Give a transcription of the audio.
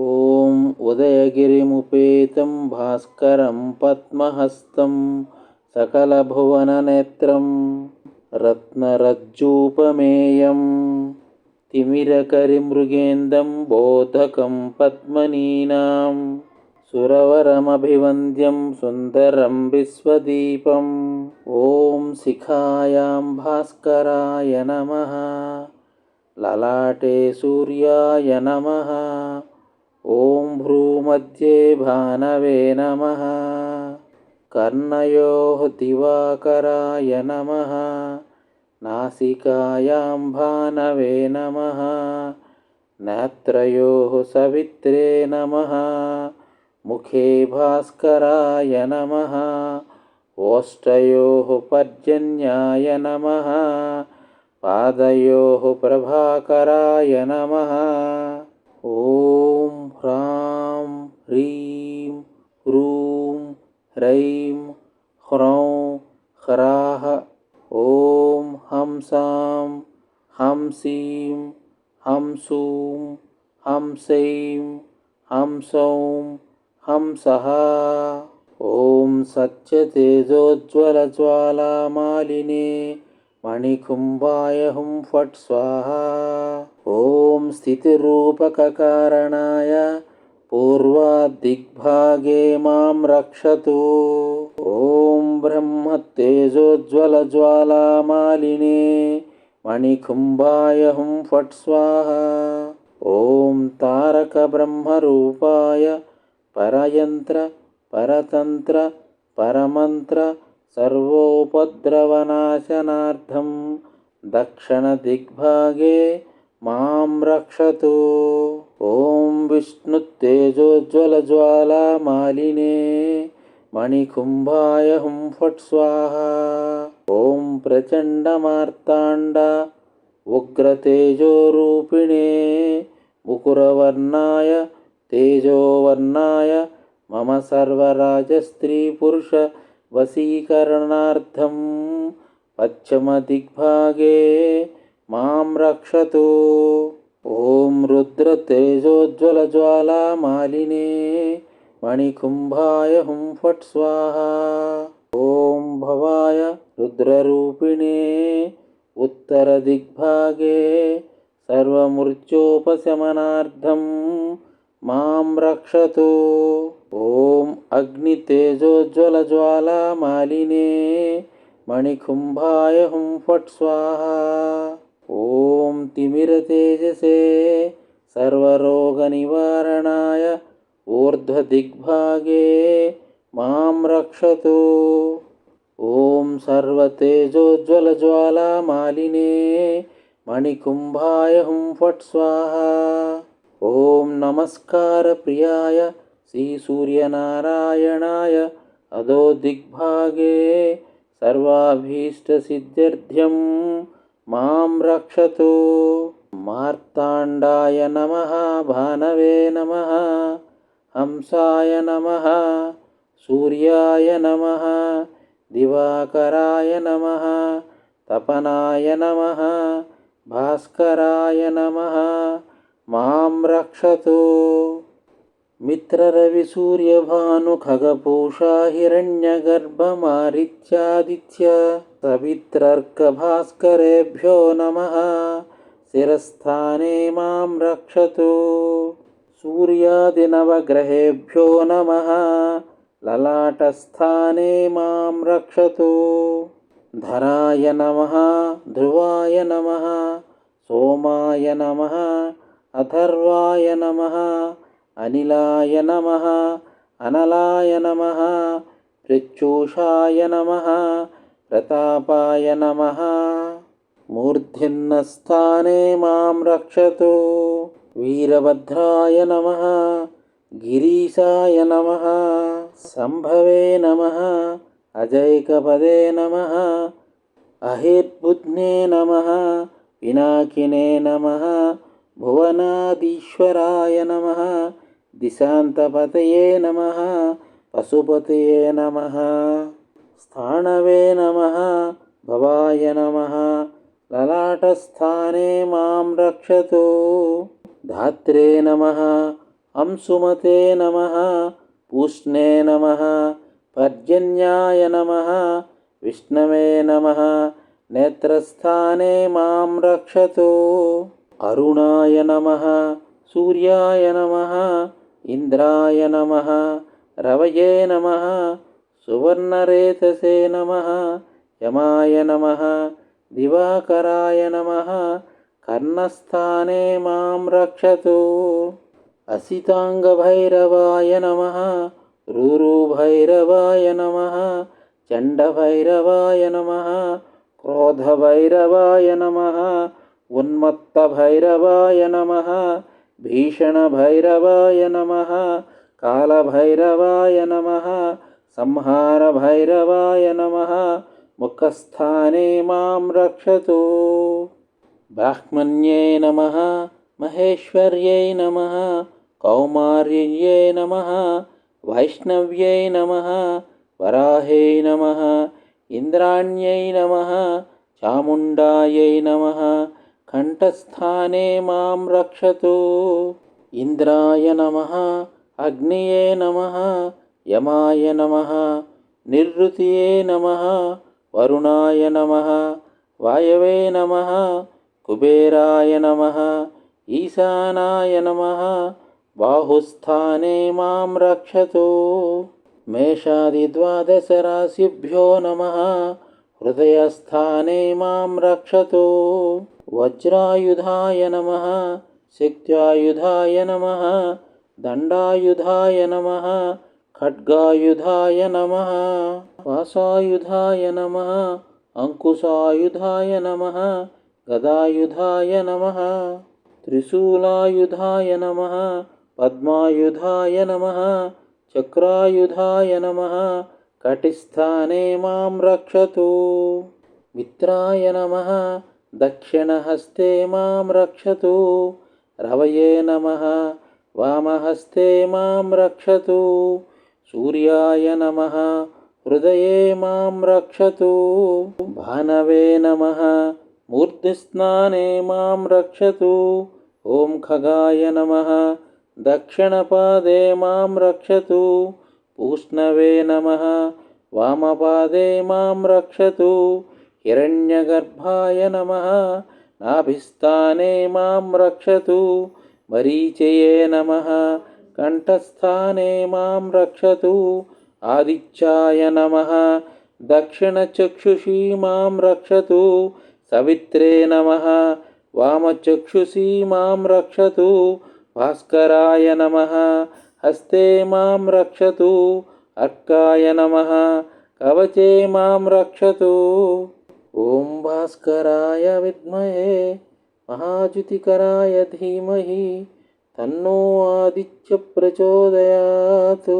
ॐ उदयगिरिमुपेतं भास्करं पद्महस्तं सकलभुवननेत्रं रत्नरज्जूपमेयं तिमिरकरिमृगेन्दं बोधकं पद्मनीनां सुरवरमभिवन्द्यं सुन्दरं विश्वदीपम् ॐ शिखायां भास्कराय नमः ललाटे सूर्याय नमः ॐ भ्रूमध्ये भानवे नमः, कर्णयोः दिवाकराय नमः, नासिकायां भानवे नमः, नेत्रयोः सवित्रे नमः, मुखे भास्कराय नमः, ओष्ठयोः पर्जन्याय नमः, पादयोः प्रभाकराय नमः। ॐ ह्रां ह्रीं ह्रूं ह्रैं ह्रौं ह्राः ॐ हंसां हंसीं हंसूं हंसैं हंसौं हंसः। ॐ सच्चतेजोज्ज्वलज्वालामालिने मणिकुम्भाय हुं फट् स्वाहा। ॐ स्थितिरूपककारणाय पूर्वाद्दिग्भागे मां रक्षतु। ॐ ब्रह्मतेजोज्ज्वलज्वालामालिने मणिकुम्भाय हुं फट् स्वाहा। ॐ तारकब्रह्मरूपाय परयन्त्र परतन्त्र परमन्त्र सर्वोपद्रवनाशनार्थं दक्षिणदिग्भागे मां रक्षतु। ॐ विष्णुतेजोज्ज्वलज्वालामालिने मणिकुम्भाय हुं फट् स्वाहा। ॐ प्रचण्डमार्ताण्ड उग्रतेजोरूपिणे मुकुरवर्णाय तेजोवर्णाय मम सर्वराजस्त्रीपुरुष वशीकरणार्थं पश्चिमदिग्भागे मां रक्षतु। ॐ रुद्रतेजोज्ज्वलज्वालामालिने मणिकुम्भाय हुं फट् स्वाहा। ॐ भवाय रुद्ररूपिणे उत्तरदिग्भागे सर्वमृत्योपशमनार्थं मां रक्षतु। ॐ अग्नितेजोज्ज्वलज्वालामालिने मणिकुम्भाय हुं फट् स्वाहा। ॐ तिमिरतेजसे सर्वरोगनिवारणाय ऊर्ध्वदिग्भागे मां रक्षतु। ॐ सर्वतेजोज्ज्वलज्वालामालिने मणिकुम्भाय हुं फट् स्वाहा ॐ नमस्कारप्रियाय श्रीसूर्यनारायणाय अधो दिग्भागे सर्वाभीष्टसिद्ध्यर्थं मां रक्षतु। मार्ताण्डाय नमः भानवे नमः हंसाय नमः सूर्याय नमः दिवाकराय नमः तपनाय नमः भास्कराय नमः मां रक्षतु। मित्ररविसूर्यभानुखगपूषा हिरण्यगर्भमारित्यादित्य सवित्रर्कभास्करेभ्यो नमः। शिरस्थाने मां रक्षतु। सूर्यादिनवग्रहेभ्यो नमः। ललाटस्थाने मां रक्षतु। धराय नमः ध्रुवाय नमः सोमाय नमः अथर्वाय नमः अनिलाय नमः अनलाय नमः प्रच्यूषाय नमः प्रतापाय नमः मूर्धिन्नस्थाने मां रक्षतु वीरभद्राय नमः गिरीशाय नमः सम्भवे नमः अजैकपदे नमः अहिर्बुध्ने नमः पिनाकिने नमः भुवनादीश्वराय नमः। दिशान्तपतये नमः। पशुपतये नमः। स्थाणवे नमः। भवाय नमः। ललाटस्थाने मां रक्षतु। धात्रे नमः। अंशुमते नमः। पूष्णे नमः। पर्जन्याय नमः। विष्णवे नमः। नेत्रस्थाने मां रक्षतु अरुणाय नमः सूर्याय नमः इन्द्राय नमः रवये नमः सुवर्णरेतसे नमः यमाय नमः दिवाकराय नमः कर्णस्थाने मां रक्षतु असिताङ्गभैरवाय नमः रूरुभैरवाय नमः चण्डभैरवाय नमः क्रोधभैरवाय नमः उन्मत्तभैरवाय नमः। भीषणभैरवाय नमः। कालभैरवाय नमः। संहारभैरवाय नमः। मुखस्थाने मां रक्षतु। ब्राह्मण्ये नमः। महेश्वर्यै नमः। कौमार्यै नमः। वैष्णव्यै नमः। वराहे नमः। इन्द्राण्यै नमः। चामुण्डायै नमः कण्ठस्थाने मां रक्षतु इन्द्राय नमः अग्नये नमः यमाय नमः निर्वृतिये नमः वरुणाय नमः वायवे नमः कुबेराय नमः ईशानाय नमः बाहुस्थाने मां रक्षतु मेषादिद्वादशराशिभ्यो नमः हृदयस्थाने मां रक्षतु वज्रायुधाय नमः शक्त्यायुधाय नमः दण्डायुधाय नमः खड्गायुधाय नमः वासायुधाय नमः अङ्कुशायुधाय नमः गदायुधाय नमः त्रिशूलायुधाय नमः पद्मायुधाय नमः चक्रायुधाय नमः कटिस्थाने मां रक्षतु। मित्राय नमः दक्षिणहस्ते मां रक्षतु रवये नमः वामहस्ते मां रक्षतु सूर्याय नमः हृदये मां रक्षतु भानवे नमः मूर्तिस्नाने मां रक्षतु ॐ खगाय नमः दक्षिणपादे मां रक्षतु पूष्णवे नमः वामपादे मां रक्षतु हिरण्यगर्भाय नमः नाभिस्थाने मां रक्षतु मरीचये नमः कण्ठस्थाने मां रक्षतु आदित्याय नमः दक्षिणचक्षुषी मां रक्षतु सवित्रे नमः वामचक्षुषी मां रक्षतु भास्कराय नमः हस्ते मां रक्षतु अर्काय नमः कवचे मां रक्षतु ఓం భాస్కరాయ విద్మహే మహాజ్యుతికరాయ ధీమహి తన్నో ఆదిత్య ప్రచోదయాత్.